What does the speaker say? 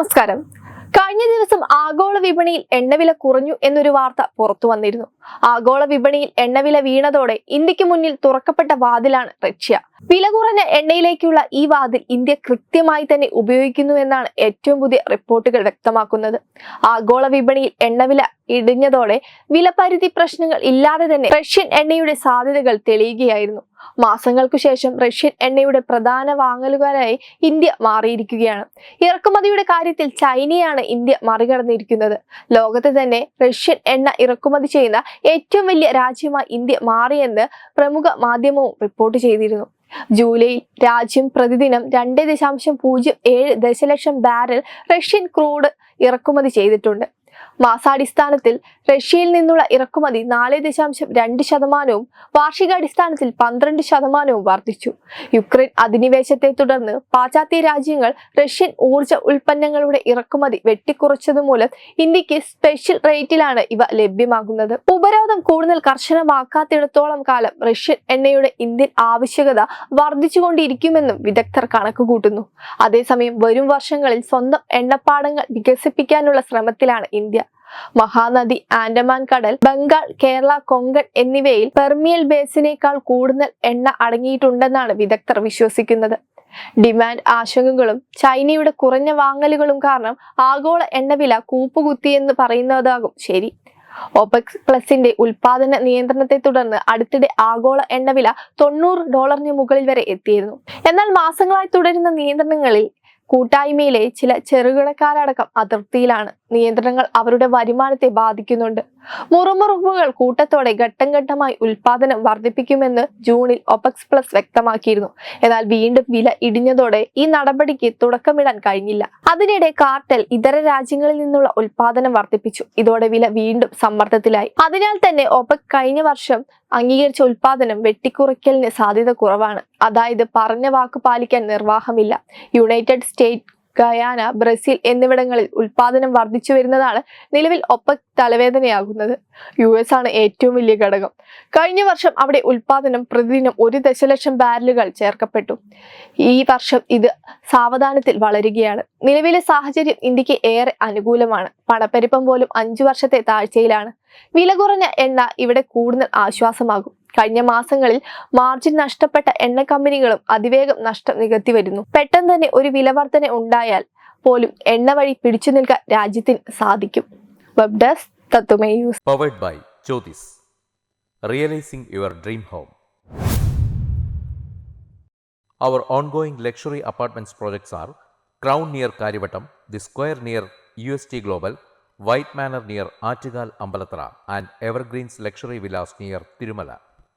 നമസ്കാരം. കഴിഞ്ഞ ദിവസം ആഗോള വിപണിയിൽ എണ്ണവില കുറഞ്ഞു എന്നൊരു വാർത്ത പുറത്തു വന്നിരുന്നു. ആഗോള വിപണിയിൽ എണ്ണവില വീണതോടെ ഇന്ത്യയ്ക്ക് മുന്നിൽ തുറക്കപ്പെട്ട വാതിലാണ് റഷ്യ. വില കുറഞ്ഞ എണ്ണയിലേക്കുള്ള ഈ വാതിൽ ഇന്ത്യ കൃത്യമായി തന്നെ ഉപയോഗിക്കുന്നു എന്നാണ് ഏറ്റവും പുതിയ റിപ്പോർട്ടുകൾ വ്യക്തമാക്കുന്നത്. ആഗോള വിപണിയിൽ എണ്ണവില ഇടിഞ്ഞതോടെ വിലപരിധി പ്രശ്നങ്ങൾ ഇല്ലാതെ തന്നെ റഷ്യൻ എണ്ണയുടെ സാധ്യതകൾ തെളിയുകയായിരുന്നു. മാസങ്ങൾക്കു ശേഷം റഷ്യൻ എണ്ണയുടെ പ്രധാന വാങ്ങലുകാരായി ഇന്ത്യ മാറിയിരിക്കുകയാണ്. ഇറക്കുമതിയുടെ കാര്യത്തിൽ ചൈനയാണ് ഇന്ത്യ മറികടന്നിരിക്കുന്നത്. ലോകത്തെ തന്നെ റഷ്യൻ എണ്ണ ഇറക്കുമതി ചെയ്യുന്ന ഏറ്റവും വലിയ രാജ്യമായി ഇന്ത്യ മാറിയെന്ന് പ്രമുഖ മാധ്യമവും റിപ്പോർട്ട് ചെയ്തിരുന്നു. ജൂലൈയിൽ രാജ്യം പ്രതിദിനം രണ്ട് ദശാംശം പൂജ്യം ഏഴ് ദശലക്ഷം ബാരൽ റഷ്യൻ ക്രൂഡ് ഇറക്കുമതി ചെയ്തിട്ടുണ്ട്. മാസാടിസ്ഥാനത്തിൽ റഷ്യയിൽ നിന്നുള്ള ഇറക്കുമതി നാല് ദശാംശം രണ്ട് ശതമാനവും വാർഷികാടിസ്ഥാനത്തിൽ പന്ത്രണ്ട് ശതമാനവും വർദ്ധിച്ചു. യുക്രൈൻ അധിനിവേശത്തെ തുടർന്ന് പാശ്ചാത്യ രാജ്യങ്ങൾ റഷ്യൻ ഊർജ ഉൽപ്പന്നങ്ങളുടെ ഇറക്കുമതി വെട്ടിക്കുറച്ചതുമൂലം ഇന്ത്യയ്ക്ക് സ്പെഷ്യൽ റേറ്റിലാണ് ഇവ ലഭ്യമാകുന്നത്. ഉപരോധം കൂടുതൽ കർശനമാക്കാത്തിടത്തോളം കാലം റഷ്യൻ എണ്ണയുടെ ഇന്ത്യൻ ആവശ്യകത വർദ്ധിച്ചുകൊണ്ടിരിക്കുമെന്നും വിദഗ്ധർ കണക്കുകൂട്ടുന്നു. അതേസമയം വരും വർഷങ്ങളിൽ സ്വന്തം എണ്ണപ്പാടങ്ങൾ വികസിപ്പിക്കാനുള്ള ശ്രമത്തിലാണ് ഇന്ത്യ. മഹാനദി ആൻഡമാൻ കടൽ ബംഗാൾ കേരള കൊങ്കൺ എന്നിവയിൽ പെർമിയൽ ബേസിനേക്കാൾ കൂടുതൽ എണ്ണ അടങ്ങിയിട്ടുണ്ടെന്നാണ് വിദഗ്ധർ വിശ്വസിക്കുന്നത്. ഡിമാൻഡ് ആശങ്കകളും ചൈനയുടെ കുറഞ്ഞ വാങ്ങലുകളും കാരണം ആഗോള എണ്ണവില കൂപ്പുകുത്തിയെന്ന് പറയുന്നതാകും ശരി. ഒപെക് പ്ലസിന്റെ ഉൽപാദന നിയന്ത്രണത്തെ തുടർന്ന് അടുത്തിടെ ആഗോള എണ്ണവില തൊണ്ണൂറ് ഡോളറിന് മുകളിൽ വരെ എത്തിയിരുന്നു. എന്നാൽ മാസങ്ങളായി തുടരുന്ന നിയന്ത്രണങ്ങളിൽ കൂട്ടായ്മയിലെ ചില ചെറുകിടക്കാരടക്കം അതിർത്തിയിലാണ്. നിയന്ത്രണങ്ങൾ അവരുടെ വരുമാനത്തെ ബാധിക്കുന്നുണ്ട്. മുറുമുറുപ്പുകൾ കൂട്ടത്തോടെ ഘട്ടം ഘട്ടമായി ഉൽപാദനം വർദ്ധിപ്പിക്കുമെന്ന് ജൂണിൽ ഒപെക്സ് പ്ലസ് വ്യക്തമാക്കിയിരുന്നു. എന്നാൽ വീണ്ടും വില ഇടിഞ്ഞതോടെ ഈ നടപടിക്ക് തുടക്കമിടാൻ കഴിഞ്ഞില്ല. അതിനിടെ കാർട്ടൽ ഇതര രാജ്യങ്ങളിൽ നിന്നുള്ള ഉൽപാദനം വർദ്ധിപ്പിച്ചു. ഇതോടെ വില വീണ്ടും സമ്മർദ്ദത്തിലായി. അതിനാൽ തന്നെ ഒപെക് കഴിഞ്ഞ വർഷം അംഗീകരിച്ച ഉൽപാദനം വെട്ടിക്കുറയ്ക്കലിന് സാധ്യത കുറവാണ്. അതായത് പറഞ്ഞ വാക്ക് പാലിക്കാൻ നിർവാഹമില്ല. യുണൈറ്റഡ് സ്റ്റേറ്റ് ഗയാന ബ്രസീൽ എന്നിവിടങ്ങളിൽ ഉൽപാദനം വർദ്ധിച്ചു വരുന്നതാണ് നിലവിൽ ഒപ്പക് തലവേദനയാകുന്നത്. യു എസ് ആണ് ഏറ്റവും വലിയ ഘടകം. കഴിഞ്ഞ വർഷം അവിടെ ഉൽപാദനം പ്രതിദിനം ഒരു ദശലക്ഷം ബാരലുകൾ ചേർക്കപ്പെട്ടു. ഈ വർഷം ഇത് സാവധാനത്തിൽ വളരുകയാണ്. നിലവിലെ സാഹചര്യം ഇന്ത്യയ്ക്ക് ഏറെ അനുകൂലമാണ്. പണപ്പെരുപ്പം പോലും അഞ്ചു വർഷത്തെ താഴ്ചയിലാണ്. വില കുറഞ്ഞ എണ്ണ ഇവിടെ കൂടുതൽ ആശ്വാസമാകും. കഴിഞ്ഞ മാസങ്ങളിൽ മാർജിൻ നഷ്ടപ്പെട്ട എണ്ണ കമ്പനികളും അതിവേഗം നഷ്ടം നികത്തി വരുന്നു പെട്ടെന്ന് തന്നെ ഒരു വിലവർധന ഉണ്ടായാൽ പോലും എണ്ണ വഴി പിടിച്ചു നിൽക്കാൻ രാജ്യത്തിന് സാധിക്കും web desk തത്തുമേ news powered by Jyotis. Realizing your dream home. Our ongoing luxury apartments projects are Crown near Karivattam, The Square near UST Global, White Manor near Achigal Ambalatra, and Evergreens Luxury Villas near Tirumala.